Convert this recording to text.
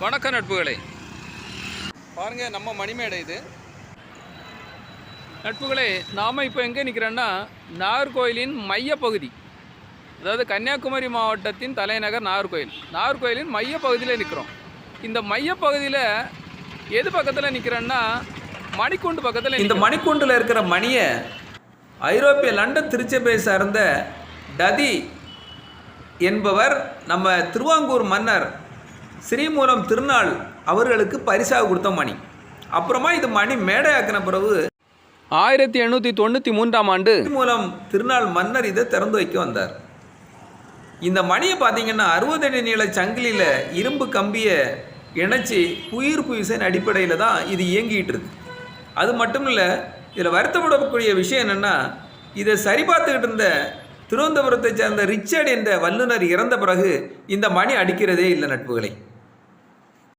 வணக்கம் நட்புகளே. பாருங்க நம்ம மணிமேடை இது. நட்புகளே நாம் இப்போ எங்கே நிற்கிறோன்னா நாகர்கோயிலின் மையப்பகுதி. அதாவது கன்னியாகுமரி மாவட்டத்தின் தலைநகர் நாகர்கோயில் நாகர்கோயிலின் மையப்பகுதியில் நிற்கிறோம். இந்த மையப்பகுதியில் எது பக்கத்தில் நிற்கிறோன்னா மணிக்கூண்டு பக்கத்தில் இந்த மணிக்கூண்டில் இருக்கிற மணியை ஐரோப்பிய லண்டன் திருச்சபையை சார்ந்த டதி என்பவர் நம்ம திருவாங்கூர் மன்னர் ஸ்ரீமூலம் திருநாள் அவர்களுக்கு பரிசாக கொடுத்த மணி. அப்புறமா இது மணி மேடையாக்கின பிறகு ஆயிரத்தி எண்ணூற்றி தொண்ணூற்றி மூன்றாம் ஆண்டு ஸ்ரீமூலம் திருநாள் மன்னர் இதை திறந்து வைக்க வந்தார். இந்த மணியை பார்த்தீங்கன்னா அறுபது அடி நீள சங்கிலியில் இரும்பு கம்பியை இணைச்சி புயிர் புயிசன் அடிப்படையில் தான் இது இயங்கிட்டு இருக்கு. அது மட்டும் இல்லை இதில் வருத்தப்படக்கூடிய விஷயம் என்னென்னா இதை சரிபார்த்துக்கிட்டு இருந்த திருவனந்தபுரத்தை சேர்ந்த ரிச்சர்ட் என்ற வல்லுனர் இறந்த பிறகு இந்த மணி அடிக்கிறதே இல்லை நட்புகளை.